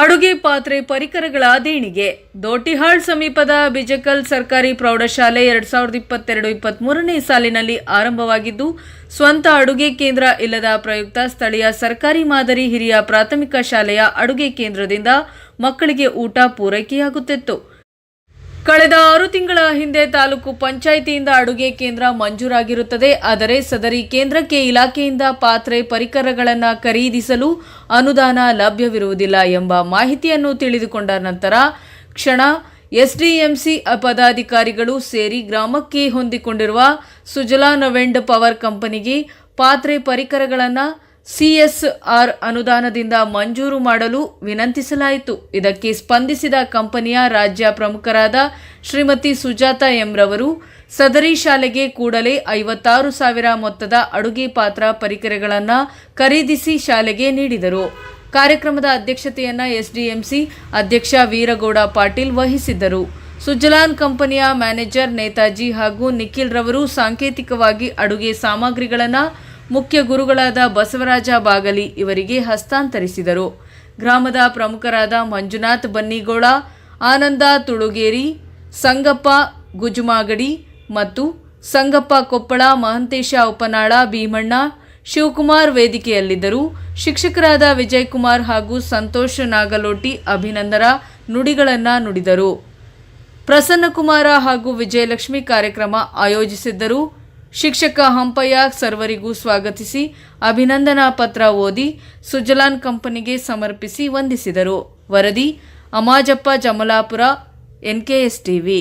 ಅಡುಗೆ ಪಾತ್ರೆ ಪರಿಕರಗಳ ದೇಣಿಗೆ. ದೋಟಿಹಾಳ್ ಸಮೀಪದ ಬಿಜಕಲ್ ಸರ್ಕಾರಿ ಪ್ರೌಢಶಾಲೆ ಎರಡ್ ಸಾವಿರದ ಇಪ್ಪತ್ತೆರಡು ಇಪ್ಪತ್ತ್ಮೂರನೇ ಸಾಲಿನಲ್ಲಿ ಆರಂಭವಾಗಿದ್ದು, ಸ್ವಂತ ಅಡುಗೆ ಕೇಂದ್ರ ಇಲ್ಲದ ಪ್ರಯುಕ್ತ ಸ್ಥಳೀಯ ಸರ್ಕಾರಿ ಮಾದರಿ ಹಿರಿಯ ಪ್ರಾಥಮಿಕ ಶಾಲೆಯ ಅಡುಗೆ ಕೇಂದ್ರದಿಂದ ಮಕ್ಕಳಿಗೆ ಊಟ ಪೂರೈಕೆಯಾಗುತ್ತಿತ್ತು. ಕಳೆದ ಆರು ತಿಂಗಳ ಹಿಂದೆ ತಾಲೂಕು ಪಂಚಾಯಿತಿಯಿಂದ ಅಡುಗೆ ಕೇಂದ್ರ ಮಂಜೂರಾಗಿರುತ್ತದೆ. ಆದರೆ ಸದರಿ ಕೇಂದ್ರಕ್ಕೆ ಇಲಾಖೆಯಿಂದ ಪಾತ್ರೆ ಪರಿಕರಗಳನ್ನು ಖರೀದಿಸಲು ಅನುದಾನ ಲಭ್ಯವಿರುವುದಿಲ್ಲ ಎಂಬ ಮಾಹಿತಿಯನ್ನು ತಿಳಿದುಕೊಂಡ ನಂತರ ಕ್ಷಣ ಎಸ್ಡಿಎಂಸಿ ಪದಾಧಿಕಾರಿಗಳು ಸೇರಿ ಗ್ರಾಮಕ್ಕೆ ಹೊಂದಿಕೊಂಡಿರುವ ಸುಜಲಾ ನವೆಂಡ್ ಪವರ್ ಕಂಪನಿಗೆ ಪಾತ್ರೆ ಪರಿಕರಗಳನ್ನು ಸಿಎಸ್ಆರ್ ಅನುದಾನದಿಂದ ಮಂಜೂರು ಮಾಡಲು ವಿನಂತಿಸಲಾಯಿತು. ಇದಕ್ಕೆ ಸ್ಪಂದಿಸಿದ ಕಂಪನಿಯ ರಾಜ್ಯ ಪ್ರಮುಖರಾದ ಶ್ರೀಮತಿ ಸುಜಾತ ಎಂರವರು ಸದರಿ ಶಾಲೆಗೆ ಕೂಡಲೇ ಐವತ್ತಾರು ಸಾವಿರ ಮೊತ್ತದ ಅಡುಗೆ ಪಾತ್ರ ಪರಿಕರಗಳನ್ನು ಖರೀದಿಸಿ ಶಾಲೆಗೆ ನೀಡಿದರು. ಕಾರ್ಯಕ್ರಮದ ಅಧ್ಯಕ್ಷತೆಯನ್ನು ಎಸ್ಡಿಎಂಸಿ ಅಧ್ಯಕ್ಷ ವೀರಗೌಡ ಪಾಟೀಲ್ ವಹಿಸಿದ್ದರು. ಸುಜಲಾನ್ ಕಂಪನಿಯ ಮ್ಯಾನೇಜರ್ ನೇತಾಜಿ ಹಾಗೂ ನಿಖಿಲ್ ರವರು ಸಾಂಕೇತಿಕವಾಗಿ ಅಡುಗೆ ಸಾಮಗ್ರಿಗಳನ್ನು ಮುಖ್ಯ ಗುರುಗಳಾದ ಬಸವರಾಜ ಬಾಗಲಿ ಇವರಿಗೆ ಹಸ್ತಾಂತರಿಸಿದರು. ಗ್ರಾಮದ ಪ್ರಮುಖರಾದ ಮಂಜುನಾಥ್ ಬನ್ನಿಗೋಳ, ಆನಂದ ತುಳುಗೇರಿ, ಸಂಗಪ್ಪ ಗುಜುಮಾಗಡಿ ಮತ್ತು ಸಂಗಪ್ಪ ಕೊಪ್ಪಳ ಮಹಂತೇಶ ಉಪನಾಳ ಭೀಮಣ್ಣ ಶಿವಕುಮಾರ್ ವೇದಿಕೆಯಲ್ಲಿದ್ದರು. ಶಿಕ್ಷಕರಾದ ವಿಜಯಕುಮಾರ್ ಹಾಗೂ ಸಂತೋಷ್ ನಾಗಲೋಟಿ ಅಭಿನಂದರ ನುಡಿಗಳನ್ನು ನುಡಿದರು. ಪ್ರಸನ್ನಕುಮಾರ ಹಾಗೂ ವಿಜಯಲಕ್ಷ್ಮಿ ಕಾರ್ಯಕ್ರಮ ಆಯೋಜಿಸಿದ್ದರು. ಶಿಕ್ಷಕ ಹಂಪಯ್ಯ ಸರ್ವರಿಗೂ ಸ್ವಾಗತಿಸಿ ಅಭಿನಂದನಾ ಪತ್ರ ಓದಿ ಸುಜಲಾನ್ ಕಂಪನಿಗೆ ಸಮರ್ಪಿಸಿ ವಂದಿಸಿದರು. ವರದಿ ಅಮಾಜಪ್ಪ ಜಮಲಾಪುರ, ಎನ್ಕೆಎಸ್ ಟಿವಿ.